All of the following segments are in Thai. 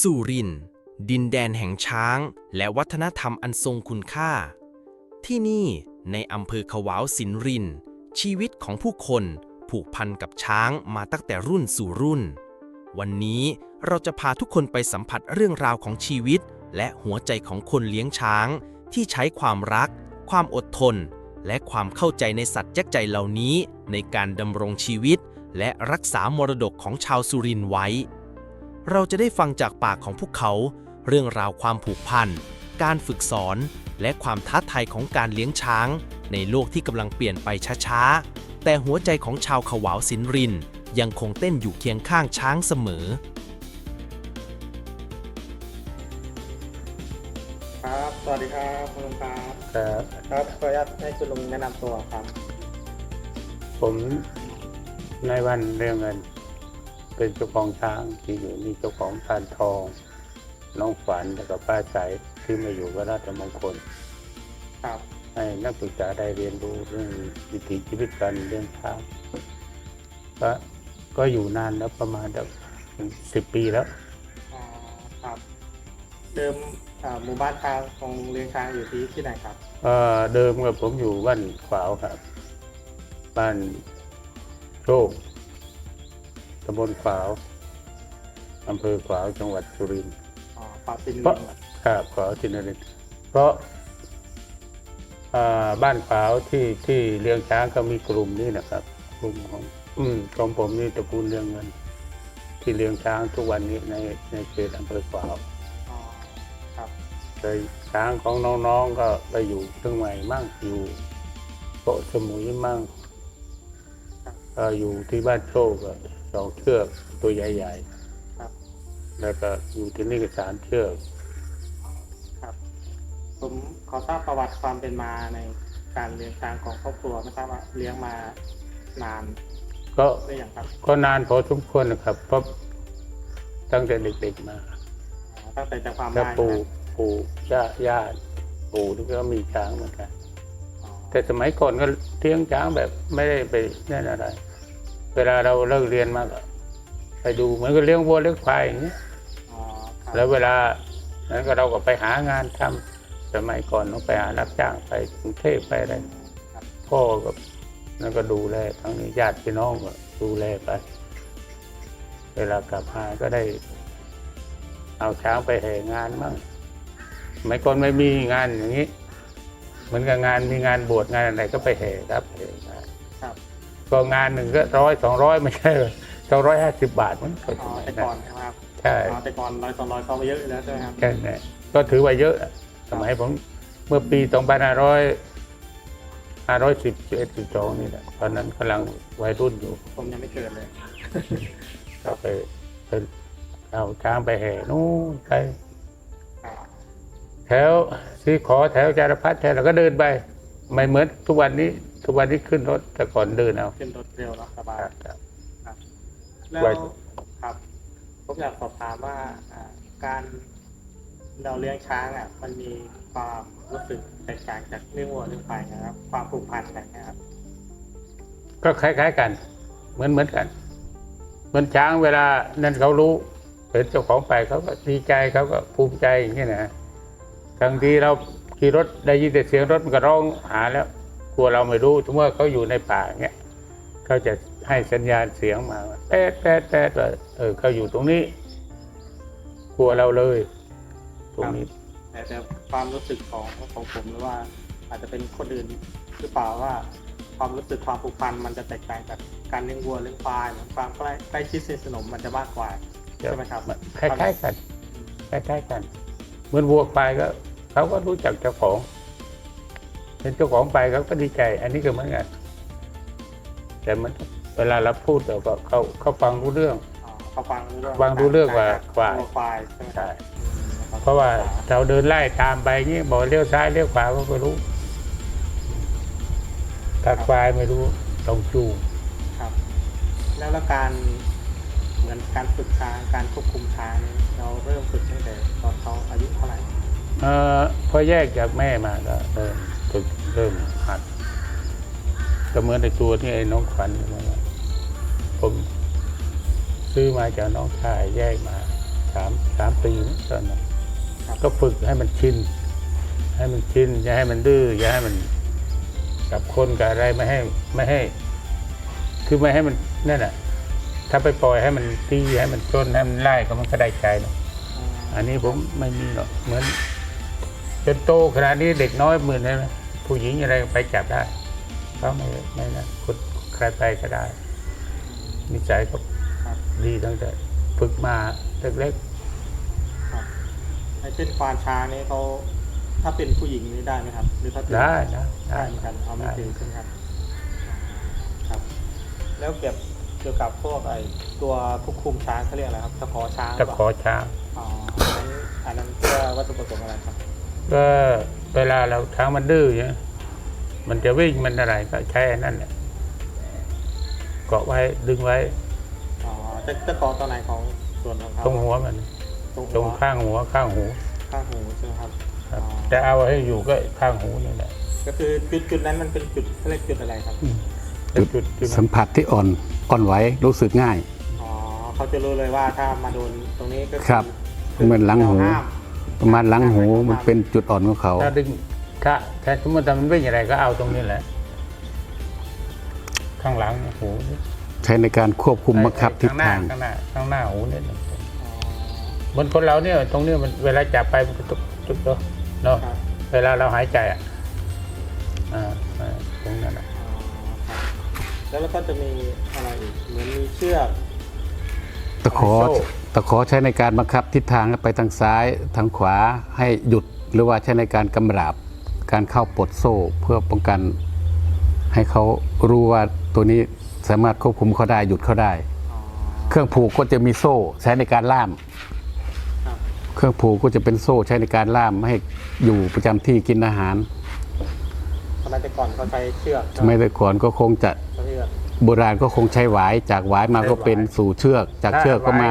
สุริน ดินแดนแห่งช้าง และวัฒนธรรมอันทรงคุณค่า ที่นี่ในอำเภอขวาวสินริน ชีวิตของผู้คนผูกพันกับช้างมาตั้งแต่รุ่นสู่รุ่น วันนี้เราจะพาทุกคนไปสัมผัสเรื่องราวของชีวิต และหัวใจของคนเลี้ยงช้าง ที่ใช้ความรัก ความอดทน และความเข้าใจในสัตว์ยักใจเหล่านี้ในการดำรงชีวิต และรักษามรดกของชาวสุรินไว้ เราจะได้ฟังจากปากของพวกเขา เรื่องราวความผูกพัน การฝึกสอน และความท้าทายของการเลี้ยงช้าง ในโลกที่กำลังเปลี่ยนไปช้าๆ แต่หัวใจของชาวขวาวสินรินทร์ยังคงเต้นอยู่เคียงข้างช้างเสมอ ครับ สวัสดีครับ คุณลุงครับ ครับครับขออนุญาตให้คุณลุงแนะนำตัวครับ ผมนายวันเรื่องเงิน เป็นเจ้าของช้างที่อยู่นี่เจ้าของพานทอง น้องฝันแล้วก็ป้าใสที่มาอยู่กับราชมงคลครับให้นักศึกษาได้เรียนรู้เรื่องวิถีชีวิตการเลี้ยงช้างก็ก็อยู่นานแล้วประมาณสิบปีแล้วอ๋อครับ เดิมอ่าหมู่บ้านช้างของเลี้ยงช้างอยู่ที่ที่ไหนครับเอ่อเดิมกับผมอยู่บ้านขวาวครับ บ้านโชค ตำบลขวาวอำเภอขวาวจังหวัดสุรินทร์อ๋อปาซินเพราะครับขวาวทินรินทร์เพราะอ่าบ้านขวาวที่ที่เลี้ยงช้างก็มีกลุ่มนี้นะครับ กลุ่มของ อืมของผมนี่ตระกูลเลี้ยงเงิน ที่เลี้ยงช้างทุกวันนี้ในในเขตอำเภอขวาวอ๋อครับเคยช้างของน้องๆก็ไปอยู่เชียงใหม่มั่งอยู่เกาะสมุยมั่งครับเอ่ออยู่ที่บ้านโชคก็ สองเชือกตัวใหญ่ครับๆแล้วก็อยู่ที่นี่ก็สามเชือกครับผมขอทราบประวัติความเป็นมาในการเลี้ยงช้างของครอบครัวไม่ทราบว่าเลี้ยงมานาน ก็หรือยังครับก็นานพอสมควรนะครับเพราะตั้งแต่เด็กๆมาอ๋อตั้งแต่จำความแล้ได้วปู่นะปู่ย่าย่าปู่นี่ก็มีช้างเหมือนกันอ๋อแต่สมัยก่อนก็เลี้ยงช้างแบบไม่ได้ไปนั่นอะไร เวลาเราเลิกเรียนมาก็ไปดูเหมือนกับเลี้ยงวัวเลี้ยงควายอย่างนี้ยอ๋อครับแล้วเวลานั้นก็เราก็ไปหางานทำสมัยก่อนต้องไปหารับจ้างไปกรุงเทพไปอะไรครับพ่อก็นั่นก็ดูแลทั้งนี้ญาติพี่น้องก็ดูแลไป เวลากลับมาก็ได้ เอาช้างไปแห่งานมั่งสมัยก่อนไม่มีงานอย่างนี้ เหมือนกับงานมีงานบวชงานอะไรก็ไปแห่ครับแห่งานครับ ก็งานหนึ่งก็ร้อยสองร้อยไม่ใช่สองร้อยห้าสิบบาทมันก็อ๋อสมัยแต่นั้ก่อนนใช่ไหมครับใช่อ๋อแต่ก่อนร้อยสองร้อยก็ไปเยอะอยู่แล้วใช่ไหมครับแค่นั้นก็ถือว่าเยอะสมัยผมเมื่อปีสองพันห้าร้อยห้าร้อยสิบเอ็ดสิบสองนี่แหละตอนนั้นกำลังวัยรุ่นอยู่ ผมยังไม่เกิดเลยก็ไปไปเอาช้างไปแห่นู่นไปอ่าแถวสีขอแถวจารพัฒแถวเราก็เดินไป ไม่เหมือนทุกวันนี้ ทุกวันนี้ขึ้นรถแต่ก่อนเดินเอา ขึ้นรถเร็วเนอะสบายครับครับแล้วไว้ครับผมอยากสอบถามว่าอ่าการเราเลี้ยงช้างอะ มันมีความรู้สึกแตกต่างจากเลี้ยงวัวเลี้ยงควายนะครับ ความผูกพันกันนะครับ ก็คล้ายๆกัน เหมือนเหมือนกันเหมือนช้างเวลานั่นเขารู้เห็นเจ้าของไปเขาก็ดีใจเขาก็ภูมิใจอย่างนี้นะบางทีเราขี่รถได้ยินแต่เสียงรถมันก็ร้องหาแล้ว กลัวเราไม่รู้ถึงว่าเขาอยู่ในป่าอย่างเงี้ยเขาจะให้สัญญาณเสียงมาว่าแป๊ดแป๊ดแป๊ดว่าเออเขาอยู่ตรงนี้ กลัวเราเลย ตรงนี้แต่แต่ความรู้สึกของของผมหรือว่าอาจจะเป็นคนอื่นหรือเปล่าว่า ความรู้สึกความผูกพันมันจะแตกต่างจากการเลี้ยงวัวเลี้ยงควายเหมือนความใกล้ใกล้ชิดสนิทสนมมันจะมากกว่าใช่ไหมครับคล้ายๆกันคล้ายๆกัน เหมือนวัวควายก็เขาก็รู้จักเจ้าของ เห็นเจ้าของไปเขาก็ดีใจ อันนี้ก็เหมือนกันแต่มันเวลาเราพูดเราก็เขาเขาฟังรู้เรื่องอ๋อเขาฟังรู้เรื่องฟังรู้เรื่องว่าควายวัวควายใช่ไหมครับใช่อืมคบเพราะว่าเราเดินไล่ตามไปเงี้ยบอกเลี้ยวซ้ายเลี้ยวขวาเขาก็รู้ถ้าควายไม่รู้ต้องจูงครับ แล้วแล้วการเหมือนการฝึกช้างการควบคุมช้างนี่เราเริ่มฝึกตั้งแต่ตอนเขาอายุเท่าไหร่เออพอแยกจากแม่มาก็เริ่ม ฝึกเริ่มหัดก็เหมือนในตัวที่ไอ้น้องขวัญนี่แหละผมซื้อมาจากน้องชายแยกมาสามสามปีนะตอนนั้นครับก็ฝึกให้มันชินให้มันชินอย่าให้มันดื้ออย่าให้มันกับคนกับอะไรไม่ให้ไม่ให้ คือไม่ให้มันนั่นแหะถ้าไปปล่อยให้มันตีให้มันจนให้มันไล่ก็มันก็ได้ใจเนอะอืมอันนี้ผมไม่มีหรอกเหมือนจนโตขนาดนี้เด็กน้อยหมื่นใช่ไหม ผู้หญิงอะไรไปจับได้เขาไม่ไม่นะคุณใครไปก็ได้นิสัยก็ครับดีตั้งแต่ฝึกมาเล็กครับไอ้เช่นควานช้างนี่เขาถ้าเป็นผู้หญิงนี่ได้ไหมครับ หรือถ้าๆเป็นได้นะได้ได้เหมือนกันเอาไม่ได้ถือใช่ไหมครับครับ แล้วเกี่ยวเกี่ยวกับพวกไอ้ตัวควบคุมช้างเขาเรียกอะไรครับตะขอช้างตะขอช้างอ๋ออันนั้นอันนั้นเพื่อวัตถุประสงค์อะไรครับก็ เวลาเราช้างมันดื้อเนี่ยมันจะวิ่งมันอะไรก็ใช้อันนั่นแหละเกาะไว้ดึงไว้อ๋อจะจะขอตัวไหนของส่วนของเขาตรงหัวมันตรงตรงหัวข้างหัวข้างหู ข้างหูใช่ไหมครับครับอ๋อจะเอาให้อยู่ก็ข้างหูนี่แหละก็คือจุดจุดนั้นมันเป็นจุดเขาเรียกจุดอะไรครับเป็นจุดที่สัมันมผัสที่อ่อนอ่อนไหวรู้สึกง่ายอ๋อเขาจะรู้เลยว่าถ้ามาโดนตรงนี้ก็อครับคือเหมือนหลังหูเราห้าม ประมาณหลังหูมันเป็นจุดอ่อนของเขา ถ้าดึงถ้าถ้าสมมติว่ามันวิ่งอะไรก็เอาตรงนี้แหละ ข้างหลังหูใช้ในการควบคุมบังคับทิศทาง ข้างหน้าข้างหน้าหูเนี่ยอ๋อเหมือนคนเราเนี่ย ตรงเนี้ยมันเวลาจับไปมันก็ตุกตุกเนอะเนาะครับเวลาเราหายใจอะอ่าอ่าตรงนั้นอะอ๋อครับแล้วแล้วก็จะมีอะไรอีกเหมือนมีเชือกตะขอ ตะขอใช้ในการบังคับทิศทางไปทางซ้ายทางขวาให้หยุดหรือว่าใช้ในการกำราบ การเข้าปลดโซ่เพื่อป้องกัน ให้เขารู้ว่าตัวนี้สามารถควบคุมเขาได้หยุดเขาได้อ๋อเครื่องผูกก็จะมีโซ่ใช้ในการล่ามครับเครื่องผูกก็จะเป็นโซ่ใช้ในการล่ามไม่ให้อยู่ประจำที่กินอาหารสมัยแต่ก่อนเขาใช้เชือกสมัยแต่ก่อนก็คงจะเชือกโบราณก็คงใช้หวายจากหวายมาก็เป็นสู่เชือก จากเชือกก็มา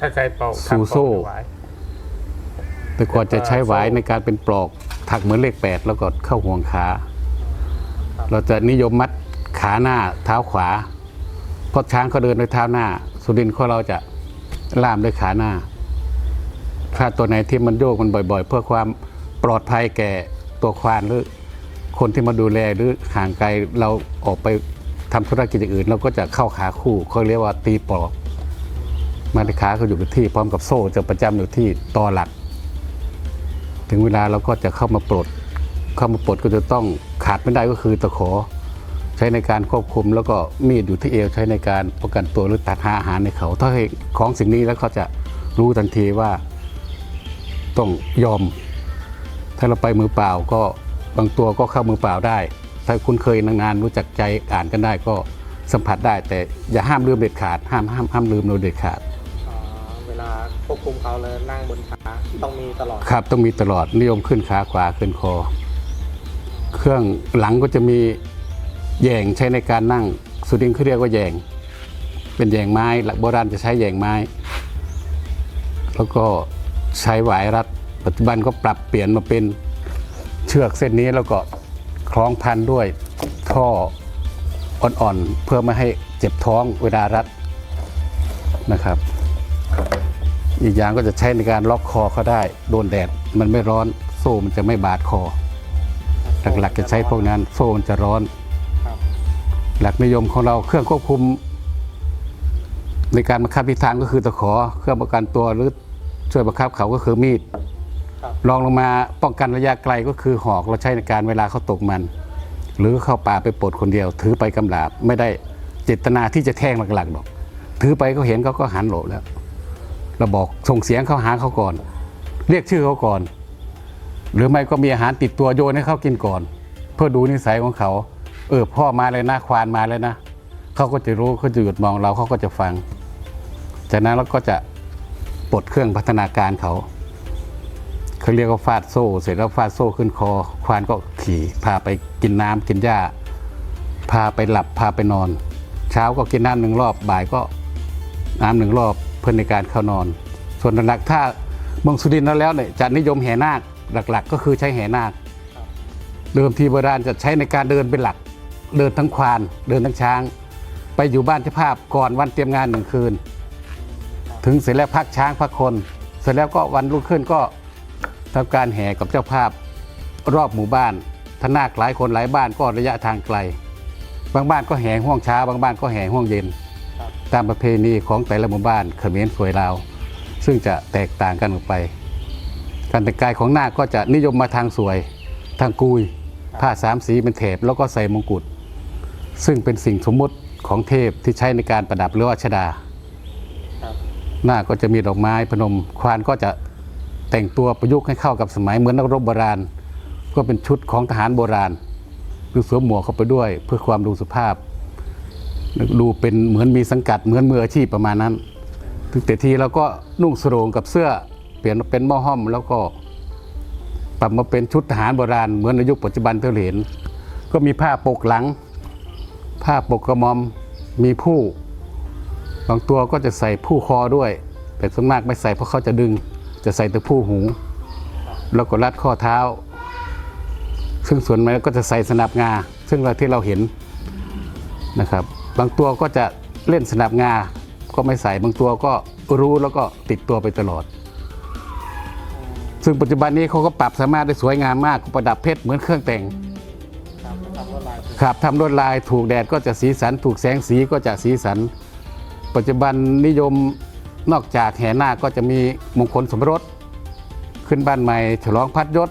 ถ้าใช้เป่าสู่โซ่ ทำเป่าไว้แต่ก่อนจะใช้หวายในการเป็นปลอก ถักเหมือนเลขแปดแล้วก็เข้าห่วงขา เราจะนิยมมัดขาหน้าเท้าขวา เพราะช้างเขาเดินด้วยเท้าหน้า สุรินทร์ของเราจะล่ามด้วยขาหน้า ถ้าตัวไหนที่มันโยกมันบ่อย ๆ เพื่อความปลอดภัยแก่ตัวควานหรือคนที่มาดูแลหรือห่างไกลเราออกไปทำธุรกิจอย่างอื่น เราก็จะเข้าขาคู่เขาเรียกว่าตีปลอก มาในขาเขาอยู่กับที่พร้อมกับโซ่จะประจำอยู่ที่ตอหลัก ถึงเวลาเราก็จะเข้ามาปลด เข้ามาปลดก็จะต้องขาดไม่ได้ก็คือตะขอ ใช้ในการควบคุม แล้วก็มีดอยู่ที่เอวใช้ในการป้องกันตัวหรือตัดหาอาหารในเขา ถ้าให้ของสิ่งนี้แล้วเขาจะรู้ทันทีว่าต้องยอม ถ้าเราไปมือเปล่าก็บางตัวก็เข้ามือเปล่าได้ ถ้าคุณเคยนานๆรู้จักใจอ่านกันได้ก็สัมผัสได้ แต่อย่าห้ามลืมเด็ดขาดห้ามห้ามห้ามลืมโดยเด็ดขาด ลาควบคุมเขาเลยนั่งบนขาต้องมีตลอด ครับต้องมีตลอดนิยมขึ้นขาขวาขึ้นคอ เครื่องหลังก็จะมีแยงใช้ในการนั่งสุดินทร์เขาเรียกว่าแยง เป็นแยงไม้หลักโบราณจะใช้แยงไม้ แล้วก็ใช้หวายรัด ปัจจุบันก็ปรับเปลี่ยนมาเป็นเชือกเส้นนี้แล้วก็คล้องพันด้วยท่ออ่อนๆเพื่อไม่ให้เจ็บท้องเวลารัดนะครับ อีกอย่างก็จะใช้ในการล็อกคอเขาได้ โดนแดดมันไม่ร้อน โซ่มันจะไม่บาดคอ หลักๆจะใช้พวกนั้น โซ่มันจะร้อนครับหลักนิยมของเราเครื่องควบคุม ในการบังคับทิศทางก็คือตะขอ เครื่องประกันตัวหรือช่วยบังคับเขาก็คือมีดครับรองลงมาป้องกันระยะไกลก็คือหอกเราใช้ในการเวลาเขาตกมัน หรือเข้าป่าไปปลดคนเดียว ถือไปกำลาบไม่ได้เจตนาที่จะแทงหลักๆหรอก ถือไปเขาเห็นเขาก็หันโหลบแล้ว เราบอกส่งเสียงเขาหาเขาก่อน เรียกชื่อเขาก่อน หรือไม่ก็มีอาหารติดตัวโยนให้เขากินก่อน เพื่อดูนิสัยของเขา เออพ่อมาเลยนะควานมาเลยนะเขาก็จะรู้เขาจะหยุดมองเราเขาก็จะฟัง จากนั้นเราก็จะปลดเครื่องพัฒนาการเขาเขาเรียกว่าฟาดโซ่ เสร็จแล้วฟาดโซ่ขึ้นคอ ควานก็ขี่พาไปกินน้ำกินหญ้า พาไปหลับพาไปนอน เช้าก็กินน้ำหนึ่งรอบบ่ายก็น้ำหนึ่งรอบ เพื่อในการเข้านอน ส่วนหลักๆถ้าเมืองสุรินทร์แล้วแล้วเนี่ยจะนิยมแห่นาคหลัก ๆ ก็คือใช้แห่นาคเดิมทีโบราณจะใช้ในการเดินเป็นหลัก เดินทั้งควาน เดินทั้งช้าง ไปอยู่บ้านเจ้าภาพก่อนวันเตรียมงานหนึ่งคืน ถึงเสร็จแล้วพักช้างพักคน เสร็จแล้วก็วันรุ่งขึ้นก็ทำการแห่กับเจ้าภาพรอบหมู่บ้านทนาคหลายคนหลายบ้านก็ระยะทางไกล บางบ้านก็แห่ห่วงเช้า บางบ้านก็แห่ห่วงเย็นครับ ตามประเพณีของแต่ละหมู่บ้านเขมรสวยลาว ซึ่งจะแตกต่างกันออกไป การแต่งกายของนาคก็จะนิยมมาทางสวย ทางกุย ผ้าสามสีเป็นเถบแล้วก็ใส่มงกุฎซึ่งเป็นสิ่งสมมุติของเทพที่ใช้ในการประดับหรือว่าชดาหน้าก็จะมีดอกไม้พนม ควานก็จะแต่งตัวประยุกต์ให้เข้ากับสมัยเหมือนนักรบโบราณ ก็เป็นชุดของทหารโบราณหรือสวมหมวกเข้าไปด้วยเพื่อความดูสุภาพ ดูเป็นเหมือนมีสังกัดเหมือนมืออาชีพประมาณนั้นถึงแต่ทีเราก็นุ่งสรงกับเสื้อ เปลี่ยนมาเป็นหม้อห้อม แล้วก็ปรับมาเป็นชุดทหารโบราณเหมือนในยุคปัจจุบันที่เราเห็น ก็มีผ้าปกหลัง ผ้าปกกระมอมมีผู้บางตัวก็จะใส่ผู้คอด้วย แต่ส่วนมากไม่ใส่เพราะเขาจะดึง จะใส่แต่ผู้หู แล้วก็รัดข้อเท้า ซึ่งส่วนมากก็จะใส่สนับงา ซึ่งเราที่เราเห็นนะครับ บางตัวก็จะเล่นสนับงา ก็ไม่ใส่บางตัวก็รู้แล้วก็ติดตัวไปตลอด ซึ่งปัจจุบันนี้เขาก็ปรับสามารถได้สวยงามมากก็ประดับเพชรเหมือนเครื่องแต่งครับทำลวดลายเป็นครับทำลวดลายถูกแดดก็จะสีสัน ถูกแสงสีก็จะสีสัน ปัจจุบันนิยมนอกจากแห่นาคก็จะมีมงคลสมรส ขึ้นบ้านใหม่ฉลองพัดยศ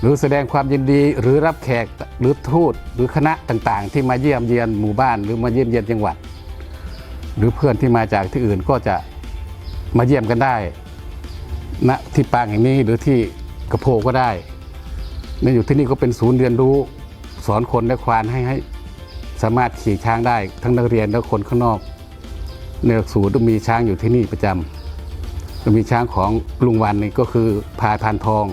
หรือแสดงความยินดีหรือรับแขกหรือทูตหรือคณะต่างๆ ที่มาเยี่ยมเยียนหมู่บ้านหรือมาเยี่ยมเยียนจังหวัด หรือเพื่อนที่มาจากที่อื่นก็จะมาเยี่ยมกันได้ณที่ปางแห่งนี้หรือที่กระโพก็ได้นี่อยู่ที่นี่ก็เป็นศูนย์เรียนรู้สอนคนและควานให้ให้สามารถขี่ช้างได้ ทั้งนักเรียนและคนข้างนอกในหลักสูตรมีช้างอยู่ที่นี่ประจำมีช้างของลุงวันนี่ก็คือพายพานทอง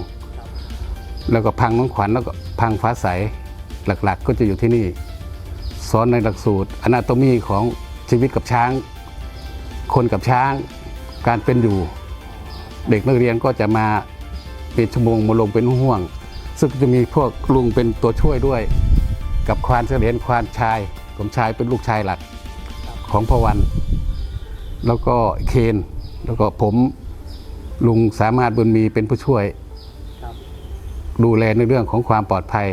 แล้วก็พังน้องขวัญแล้วก็พังฟ้าใสหลักๆ ก็จะอยู่ที่นี่ สอนในหลักสูตรอนาโตมีของชีวิตกับช้าง คนกับช้าง การเป็นอยู่ เด็กนักเรียนก็จะมาเป็นชั่วโมงมาลงเป็นห่วง ซึ่งจะมีพวกลุงเป็นตัวช่วยด้วย กับควานเสลียนควานชายผมชายเป็นลูกชายหลักของพวัน แล้วก็เคนแล้วก็ผมลุงสามารถบุญมีเป็นผู้ช่วย ดูแลในเรื่องของความปลอดภัย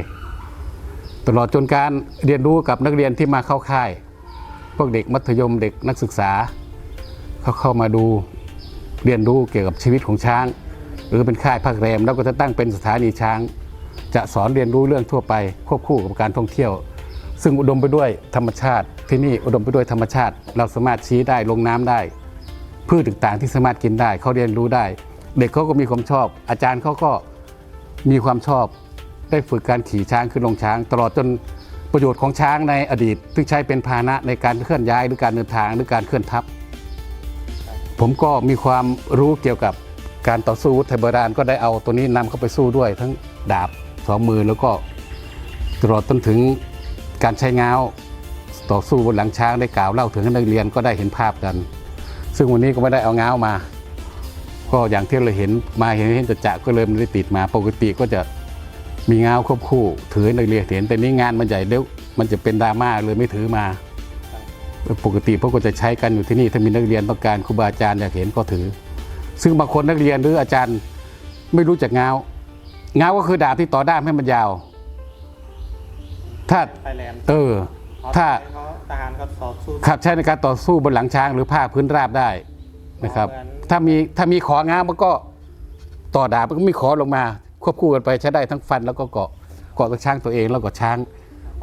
ตลอดจนการเรียนรู้กับนักเรียนที่มาเข้าค่าย พวกเด็กมัธยมเด็กนักศึกษา เขาเข้ามาดูเรียนรู้เกี่ยวกับชีวิตของช้าง หรือเป็นค่ายพักแรม แล้วก็จะตั้งเป็นสถานีช้าง จะสอนเรียนรู้เรื่องทั่วไปควบคู่กับการท่องเที่ยว ซึ่งอุดมไปด้วยธรรมชาติ ที่นี่อุดมไปด้วยธรรมชาติ เราสามารถชี้ได้ลงน้ำได้ พืชต่างๆที่สามารถกินได้เขาเรียนรู้ได้ เด็กเขาก็มีความชอบ อาจารย์เขาก็ มีความชอบได้ฝึกการขี่ช้างขึ้นลงช้าง ตลอดจนประโยชน์ของช้างในอดีตที่ใช้เป็นพาหนะในการเคลื่อนย้ายหรือการเดินทางหรือการเคลื่อนทัพ ผมก็มีความรู้เกี่ยวกับการต่อสู้ไทยโบราณก็ได้เอาตัวนี้นำเข้าไปสู้ด้วย ทั้งดาบสองมือแล้วก็ตลอดจนถึงการใช้ง้าวต่อสู้บนหลังช้างได้กล่าวเล่าถึงให้นักเรียนก็ได้เห็นภาพกัน ซึ่งวันนี้ก็ไม่ได้เอาง้าวมา ก็อย่างที่เราเห็นมาเห็นเห็นจะจะก็เลยไม่ได้ติดมาปกติก็จะมีง้าวควบคู่ถือให้นักเรียนเห็นแต่นี้งานมันใหญ่เดี๋ยวมันจะเป็นดราม่าเลยไม่ถือมาปกติพวกก็จะใช้กันอยู่ที่นี่ถ้ามีนักเรียนต้องการครูบาอาจารย์อยากเห็นก็ถือ ซึ่งบางคนนักเรียนหรืออาจารย์ไม่รู้จักง้าวง้าวก็คือดาบที่ต่อด้ามให้มันยาว ถ้าไทยแลนด์เออ ถ้าเขาทหารเขาต่อสู้ขับใช้ในการต่อสู้บนหลังช้างหรือผ้าพื้นราบได้ นะครับเหมือนถ้ามีถ้ามีของ้าวมันก็ต่อดาบมันก็มีขอลงมา ควบคู่กันไปใช้ได้ทั้งฟันแล้วก็เกาะเกาะกับช้างตัวเองแล้วก็ช้าง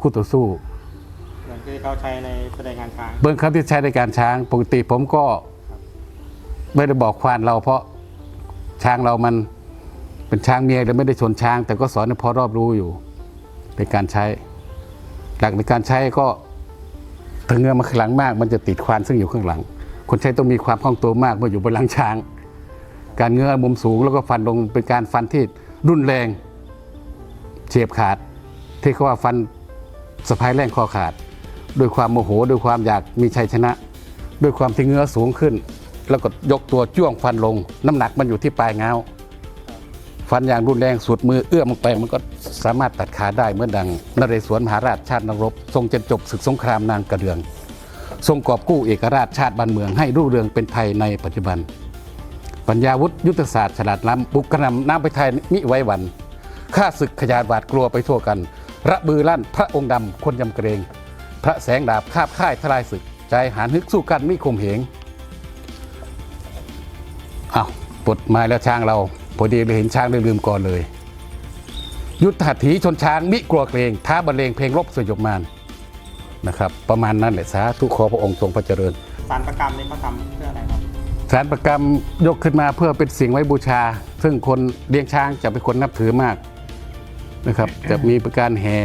คู่ต่อสู้เหมือนที่เขาใช้ในแสดงงานช้างเบื้องคำที่ใช้ในการช้างปกติผมก็ไม่ได้บอกควานเราเพราะช้างเรามันเป็นช้างเมียเราไม่ได้ชนช้าง แต่ก็สอนให้พอรอบรู้อยู่ในการใช้ หลักในการใช้ก็ถ้าเงือมาข้างหลังมาก มันจะติดควานซึ่งอยู่ข้างหลัง คนใช้ต้องมีความคล่องตัวมากเมื่ออยู่บนหลังช้าง การเงื้อมุมสูงแล้วก็ฟันลงเป็นการฟันที่รุนแรงเฉียบขาด ที่เขาว่าฟันสะพายแรงคอขาด ด้วยความโมโหด้วยความอยากมีชัยชนะ ด้วยความที่เงื้อสูงขึ้น แล้วก็ยกตัวจ้วงฟันลง น้ำหนักมันอยู่ที่ปลายเงาฟันอย่างรุนแรงสุดมือเอื้อมลงไปมันก็สามารถตัดขาได้เมื่อดังนเรศวรมหาราชชาตินรบทรงจนจบศึกสงครามนางกระเดือง ทรงกอบกู้เอกราชชาติบ้านเมืองให้รุ่งเรืองเป็นไทยในปัจจุบัน ปัญญาวุฒิยุทธศาสตร์ฉลาดล้ำบุกกระนำน้ำไปไทยมิไว้วันข้าศึกขยาดบาดกลัวไปทั่วกัน ระบือลั่นพระองค์ดำคนยำเกรง พระแสงดาบคาบค่ายทลายศึก ใจหานฮึกสู้กันมิคมเหงอ้าวปลดไม้แล้วช้างเราพอดีเลยเห็นช้างเลยลืมก่อนเลย ยุทธหัตถีชนช้างมิกลัวเกรงท้าบรรเลงเพลงรบสยบมาน นะครับประมาณนั้นแหละสาธุขอพระองค์ทรงพระเจริญ สารประกรรมนี่เขาทำเพื่ออะไรครับสารประกรรมยกขึ้นมาเพื่อเป็นสิ่งไว้บูชา ซึ่งคนเลี้ยงช้างจะเป็นคนนับถือมากนะครับ จะมีประการแห่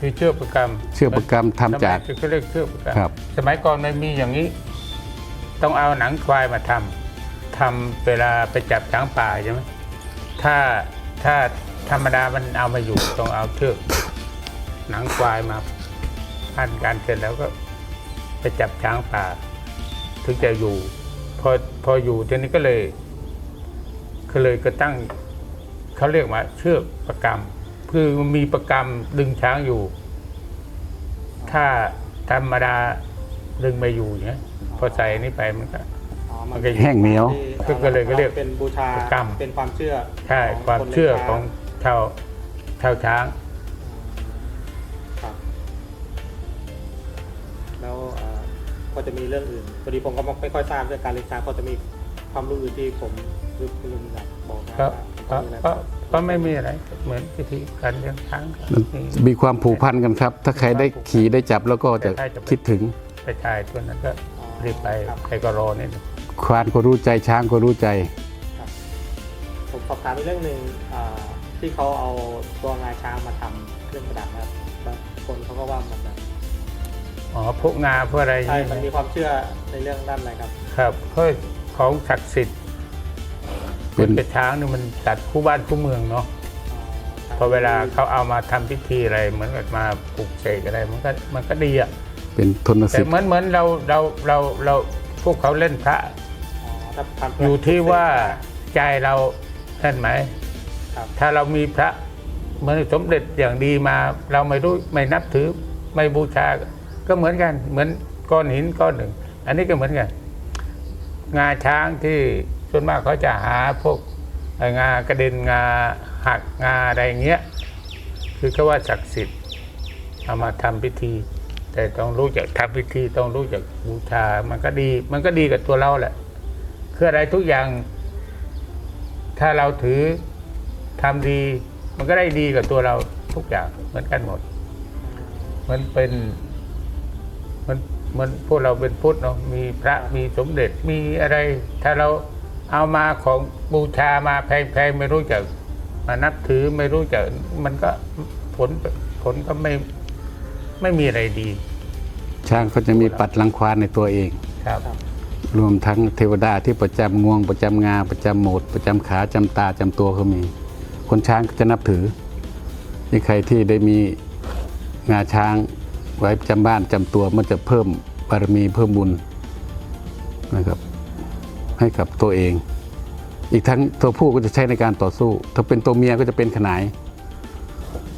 คือเชือกประกรรมเชือกประกรรมทำจาก สมัยคือเขาเรียกเชือกประกรรมครับ สมัยก่อนไม่มีอย่างนี้ ต้องเอาหนังควายมาทำทำเวลาไปจับช้างป่าใช่ไหมถ้าถ้าธรรมดามันเอามาอยู่ ต้องเอาเชือกหนังควายมา พันกันเสร็จแล้วก็ไปจับช้างป่า ถึงจะอยู่ พอพออยู่ทีนี้ก็เลยก็เลยก็ตั้งเขาเรียกว่าเชือกประกรรมคือมันมีประกรรมดึงช้างอยู่ ถ้าธรรมดาดึงไม่อยู่เนี่ยพอใส่อันนี้ไปมันก็อ๋อมันก็แห้งเหนียวที่ก็เลยก็เรียกเป็นบูชาประกรรมเป็นความเชื่อใช่ของความนลี้ยเชื่อของชาวชาวช้าง จะมีเรื่องอื่นพอดีผมก็ไม่ค่อยทราบเรื่องการเลี้ยงช้างก็จะมีความรู้อื่นที่ผมหรือคุณลุงอยากบอกนะก็ว่าก็มีอะไรก็บ้างก็ไม่มีอะไรเหมือนพิธีการเลี้ยงช้างก็มันมีมีความผูกพันกันครับ ถ้าใครได้ขี่ได้จับแล้วก็จะแต่ถ้าจะไปคิดถึง ไปชายตัวนั้นก็อ๋อรีบไปครับใครก็รอนี่ควานก็รู้ใจช้างก็รู้ใจผมสอบถามอีกเรื่องหนึ่งอ่าที่เขาเอาตัวงาช้างมาทำเครื่องประดับนะครับบางคนเขาก็ว่ามันแบบ อ๋อพวกงาพวกอะไรใช่มันมีความเชื่อในเรื่องด้านอะไรครับ ครับเพราะของศักดิ์สิทธิ์เป็เป็นนเป็นช้างนี่มันตัดคู่บ้านคู่เมืองเนาะพอเวลาเขาเอามาทำพิธีอะไร เหมือนกับมาปลูกเสกอะไรมันก็มันก็ดีอะเป็นทนแต่สิทธิ์เหมือนเหมือนเราเราเราเราพวกเขาเล่นพระอ๋อถ้าทำอยู่ที่ว่าใจเราเห็นไหมครับถ้าเรามีพระเหมือนสมเด็จอย่างดีมา เราไม่รู้ไม่นับถือไม่บูชา ก็เหมือนกัน เหมือนก้อนหินก้อนหนึ่ง อันนี้ก็เหมือนกัน งาช้างที่ส่วนมากเขาจะหาพวกงากระเด็นงาหักงาอะไรเงี้ย คือก็ว่าศักดิ์สิทธิ์เอามาทำพิธี แต่ต้องรู้จักทำพิธีต้องรู้จักบูชา มันก็ดี มันก็ดีกับตัวเราแหละคืออะไรทุกอย่าง ถ้าเราถือทำดี มันก็ได้ดีกับตัวเราทุกอย่างเหมือนกันหมด มันเป็น มันมันพวกเราเป็นพุทธเนาะมีพระมีสมเด็จมีอะไร ถ้าเราเอามาของบูชามาแพงๆไม่รู้จักมานับถือไม่รู้จักมันก็ผลผลก็ไม่ไม่มีอะไรดี ช้างเขาจะมีปัดลังควานในตัวเองครับ รวมทั้งเทวดาที่ประจำงวง ประจำงา ประจำโหมด ประจำขาจำตาจำตัวเขามี คนช้างก็จะนับถือนี่ใครที่ได้มีงาช้าง ไว้จำบ้านจำตัวมันจะเพิ่มบารมีเพิ่มบุญนะครับ ให้กับตัวเอง อีกทั้งตัวผู้ก็จะใช้ในการต่อสู้ ถ้าเป็นตัวเมียก็จะเป็นขนาย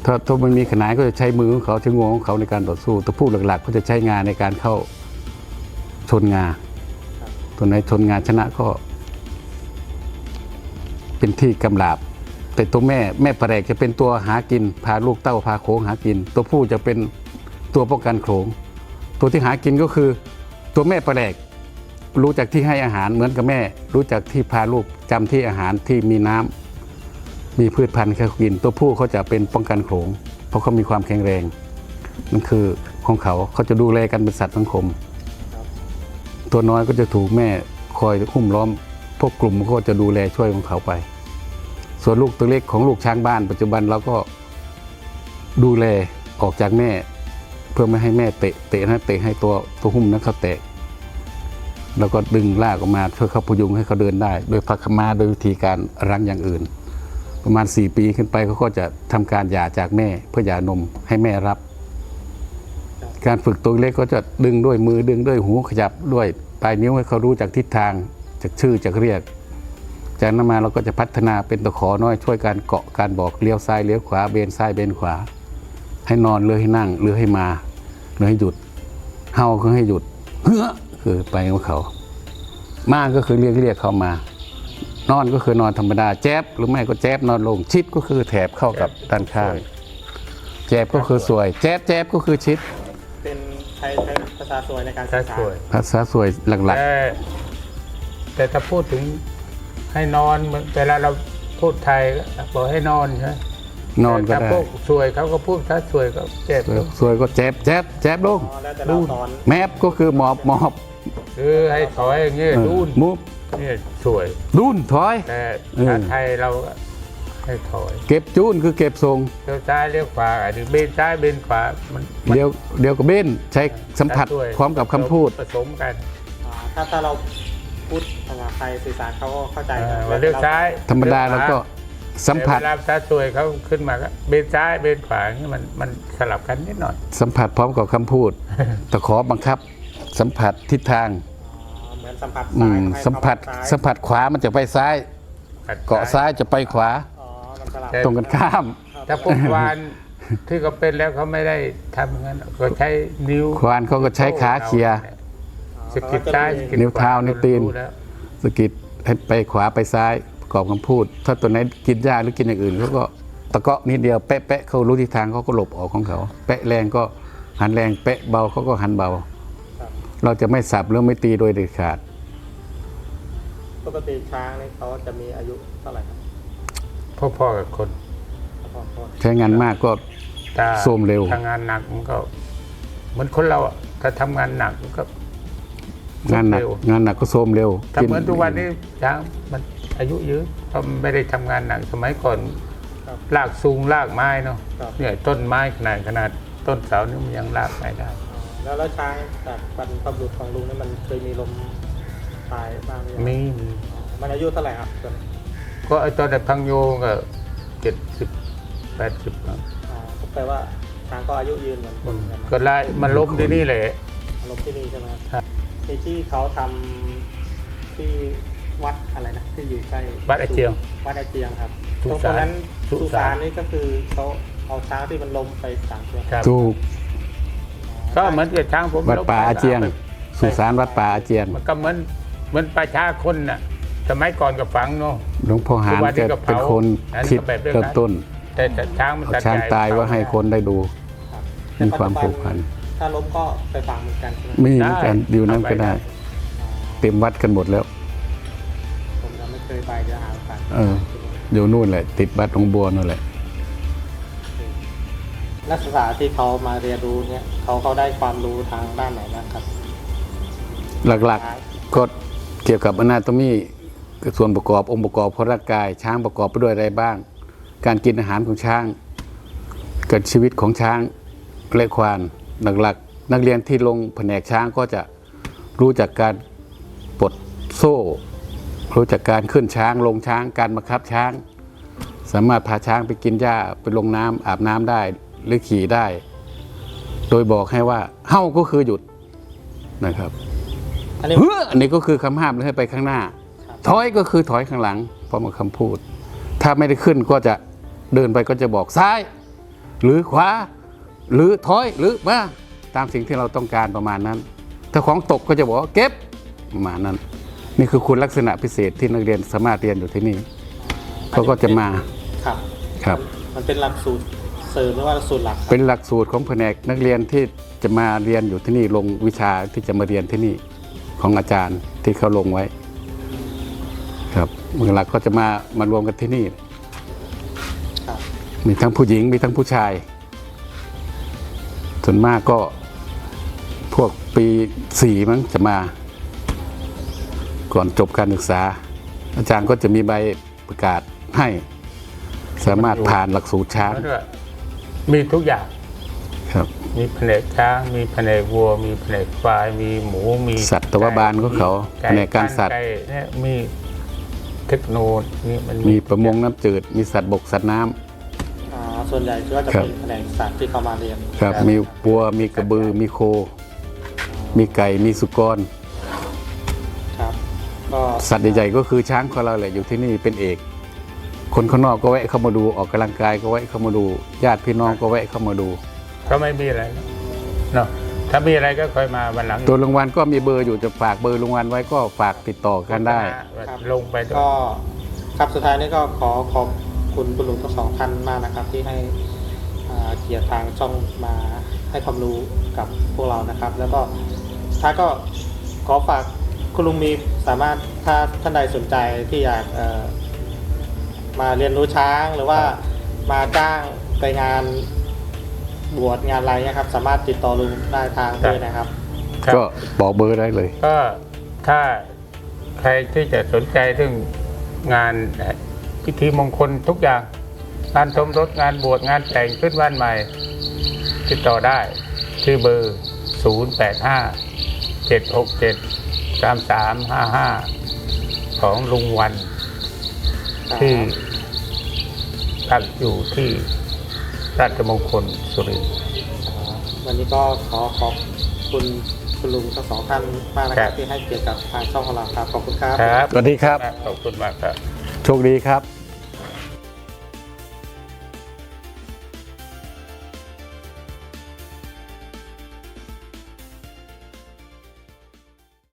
ถ้าถ้ามันมีขนายก็จะใช้มือของเขาใช้งวงของเขาในการต่อสู้ ตัวผู้หลักๆ ก็จะใช้งานในการเข้าชนงา ตัวไหนชนงาชนะก็ เป็นที่กำลาบแต่ตัวแม่แม่แปลกจะเป็นตัวหากิน พาลูกเต้าพาโขงหากิน ตัวผู้จะเป็น ตัวป้องกันโขงตัวที่หากินก็คือตัวแม่แปลกรู้จักที่ให้อาหารเหมือนกับแม่ รู้จักที่พาลูกจำที่อาหารที่มีน้ำมีพืชพันธุ์เขากิน ตัวผู้เขาจะเป็นป้องกันโขงเพราะเขามีความแข็งแรงนั่นคือของเขาเขาจะดูแลกันเป็นสัตว์สังคม ตัวน้อยก็จะถูกแม่คอยหุ้มล้อม พวกกลุ่มก็จะดูแลช่วยของเขาไป ส่วนลูกตัวเล็กของลูกช้างบ้าน ปัจจุบันเราก็ดูแลออกจากแม่ เพื่อไม่ให้แม่เตะเตะนะเตะให้ตัวตัวหุ้มนั้นเขาแตก แล้วก็ดึงลากออกมาเพื่อเขาพยุงให้เขาเดินได้ โดยพักมาโดยวิธีการรั้งอย่างอื่น ประมาณ 4 ปีขึ้นไปเขาก็จะทำการหย่าจากแม่เพื่อหย่านมให้แม่รับ การฝึกตัวเล็กก็จะดึงด้วยมือดึงด้วยหูขยับด้วยปลายนิ้วให้เขารู้จากทิศทางจากชื่อจากเรียกจากนั้นมาเราก็จะพัฒนาเป็นตะขอน้อยช่วยการเกาะการบอกเลี้ยวซ้ายเลี้ยวขวาเบนซ้ายเบนขวา ให้นอนหรือให้นั่งหรือให้มาหรือให้หยุดเฮาคือให้หยุดเฮ้อคือไปของเขา มาก็คือเรียกเรียกเขามา นอนก็คือนอนธรรมดาแจ๊บหรือไม่ก็แจ๊บนอนลงชิดก็คือแถบเข้ากับด้านข้างแจ๊บก็คือสวย แจ๊บแจ๊บก็คือชิด เป็นใช้ใช้ภาษาสวยในการถ้าสื่อสารสวยภาษาสวยหลักแต่แต่ถ้าพูดถึงให้นอนเหมือนเวลาเราพูดไทยก็บอกให้นอนใช่ไหมๆ นอนก็แต่ได้ถ้าพวกสวยเขาก็พูดถ้าสวยก็เจ็บสวยสวยก็แจ๊บแจ๊บแจ๊บลงอ๋อแล้วแต่เราสอนแมปก็คือหมอบหมอบคือให้ถอยอย่างเงี้ยเออดูนมุบเนี่ยสวย ดุนถอย แต่เออถ้าไทยเราก็ให้ถอยเก็บจูนคือเก็บทรง เลี้ยวซ้ายเลี้ยวขวาอันนี้เบนซ้ายเบนขวามันมันเดี๋ยวเดี๋ยวกับเบ้นใช้สัมผัสถ้าสวยพร้อมกับคำพูด ผสมกันอ่าถ้าถ้าเราพูดภาษาไทยสื่อสารเขาก็เข้าใจเอนะอว่าเลี้ยวซ้ายธรรมดาแล้วก็ สัมผัสแต่เวลาถ้าสวยเขาขึ้นมาก็เบนซ้ายเบนขวาอย่างนี้มันมันสลับกันนิดหน่อย สัมผัสพร้อมกับคำพูดตะขอบังคับ สัมผัสทิศทางอ๋อเหมือนสัมผัสอืซ้ายมให้สัมผัสเข้าซ้ายสัมผัสขวามันจะไปซ้ายกัดเกาะซ้ายจะไปขวาอ๋อมันสลับแต่ตรงกันข้าม ถ้าพวกวานที่เขาเป็นแล้วเขาไม่ได้ทำอย่างนั้นก็ใช้นิ้วควานเขาก็ใช้ขาเคลียร์สกิดซ้ายสกิดนิ้วเท้านิ้วตีน รู้แล้ว สะกิดให้ไปขวาไปซ้าย ประกอบคำพูด ถ้าตัวไหนกินยาหรือกินอย่างอื่นเขาก็ตะเกาะนิดเดียวเป๊ะเป๊ะเขารู้ทิศทางเขาก็หลบออกของเขา เป๊ะแรงก็หันแรงเป๊ะเบาเขาก็หันเบาครับเราจะไม่สับหรือไม่ตีโดยเด็ดขาด ปกติช้างนี่เขาจะมีอายุเท่าไหร่ครับพ่อๆกับคนพอพอใช้งานมากก็ ถ้าโทรมเร็ว ทำงานหนักมันก็เหมือนคนเราอะถ้าทำงานหนักมันก็งานหนัก เร็วงานหนักก็โทรมเร็วถ้าเหมือนทุกวันนี้ช้างมัน อายุยืนเพราะมันไม่ได้ทำงานหนักสมัยก่อนครับลากซูงลากไม้เนาะครับ เนี่ยต้นไม้ขนาดขนาดต้นเสานี่มันยังลากไม่ได้อ๋อแล้วแล้วช้างจากบรรพบุรุษของลุงนี่มันเคยมีลมตายบ้างไหมครับมีมีอ๋อมันอายุเท่าไหร่ครับส่วนก็ไอตอนในพังโยก็เจ็ดสิบแปดสิบอ๋อก็แปลว่าช้างก็อายุยืนเหมือนคนเหมือนกันนะก็ไล่มันล้มที่นี่แหละ ลมที่นี่ใช่ไหมครับที่ที่เขาทำที่ วัดอะไรนะที่อยู่ใกล้วัดไอเจียงวัดไอเจียงครับสุตรงสานนั้นสุสุสานสานนี่ก็คือเขาเอาช้างที่มันล้มไปฝังใช่ไหมครับ ถูก ก็เหมือนกับช้างผมวัดป่าอาเจียงไปสุสานวัดป่าอาเจียนมันก็เหมือนเหมือนประชาคนน่ะ สมัยก่อนก็ฝังเนาะ หลวงพ่อหานทุกวันนี้จะก็เผาเป็นคนอันนี้คิดก็แบบเดียวกันเริ่มต้นแต่แต่ช้างมันเอาตัดช้างใหญ่ตายว่าให้คนได้ดู ครับมีความผูกพัน ถ้าล้มก็ไปฝังเหมือนกันใช่ไหมมีเหมือนกันอยู่นั่นก็ได้อ๋อเต็มวัดกันหมดแล้วผมยังไม่ เคยไปจะหาโอกาสเออ อยู่นู่นแหละ ติดวัดหลวงบัวนั่นแหละ นักศึกษาที่เขามาเรียนรู้เนี่ยเขาเขาได้ความรู้ทางด้านไหนบ้างครับหลักๆก็เกี่ยวกับอนาโตมีส่วนประกอบองค์ประกอบของร่างกาย ช้างประกอบไปด้วยอะไรบ้าง การกินอาหารของช้างเกิดชีวิตของช้างและควานหลักๆ นักเรียนที่ลงแผนกช้างก็จะรู้จักการปลดโซ่ รู้จักการขึ้นช้างลงช้างการบังคับช้าง สามารถพาช้างไปกินหญ้าไปลงน้ำอาบน้ำได้หรือขี่ได้ โดยบอกให้ว่าเฮ้าก็คือหยุดนะครับอันนี้เฮ้ออันนี้ก็คือคำห้ามให้ไปข้างหน้าครับถอยก็คือถอยข้างหลังพร้อมกับคำพูด ถ้าไม่ได้ขึ้นก็จะเดินไปก็จะบอกซ้าย หรือขวาหรือถอยหรือมาตามสิ่งที่เราต้องการประมาณนั้น ถ้าของตกก็จะบอกว่าเก็บประมาณนั้น นี่คือคุณลักษณะพิเศษที่นักเรียนสามารถเรียนอยู่ที่นี่เขาก็จะมาครับครับ มันเป็นหลักสูตรเสริมหรือว่าหลักสูตรหลักครับเป็นหลักสูตรของแผนกนักเรียนที่จะมาเรียนอยู่ที่นี่ลงวิชาที่จะมาเรียนที่นี่ของอาจารย์ที่เขาลงไว้ ครับหลักก็จะมามารวมกันที่นี่ ครับมีทั้งผู้หญิงมีทั้งผู้ชาย ส่วนมากก็พวกปีสี่มั้งจะมา ก่อนจบการศึกษา อาจารย์ก็จะมีใบประกาศให้ สามารถผ่านหลักสูตรช้างแล้วก็มีทุกอย่าง ครับ มีแผนกช้าง มีแผนกวัว มีแผนกควาย มีหมู มีสัตวบาลของเขาไก่แผนกการสัตว์ไก่เนี่ยมีเทคโนโลยีมันมีประมงน้ำจืด มีสัตว์บกสัตว์น้ำ อ่าส่วนใหญ่ก็จะครับเป็นแผนกสัตว์ที่เขามาเรียน ครับ มีวัว มีกระบือ มีโค มีไก่ มีสุกรครับก็ สัตว์ใหญ่ๆก็คือช้างของเราแหละอยู่ที่นี่เป็นเอก คนข้างนอกก็แวะเข้ามาดูออกกำลังกายก็แวะเข้ามาดู ญาติพี่น้องก็แวะเข้ามาดู ก็ไม่มีอะไรเนาะถ้ามีอะไรก็ค่อยมาวันหลังตัวรางวัลก็มีเบอร์อยู่จะฝากเบอร์รางวัลไว้ก็ฝากติดต่อกันได้ครับลงไปด้วยก็ครับสุดท้ายนี้ก็ขอขอบคุณคุณลุงทั้งสองท่านมากนะครับ ที่ให้อ่าเกียรติทางช่องมาให้ความรู้กับพวกเรานะครับ แล้วก็ท้ายก็ขอฝาก คุณลุงมีสามารถถ้าท่านใดสนใจที่อยากเอ่อมาเรียนรู้ช้างหรือว่ามาจ้างไปงานบวชงานอะไรเนี่ยครับ สามารถติดต่อลุงได้ทางด้วยนะครับ ครับ ก็บอกเบอร์ได้เลย ก็ถ้าใครที่จะสนใจถึงงานพิธีมงคลทุกอย่าง งานสมรสงานบวชงานแต่งขึ้นบ้านใหม่ ติดต่อได้ที่เบอร์ 085 767 3355ของลุงวัน ที่ตั้งอยู่ที่ราชมงคลสุรินทร์วันนี้ก็ขอขอบคุณคุณลุงทั้งสองท่านมากนะคครัรับบที่ให้เกียรติกับทางช่องของเราครับขอบคุณครับ ครับ สวัสดีครับ ขอบคุณมากครับ โชคดีครับ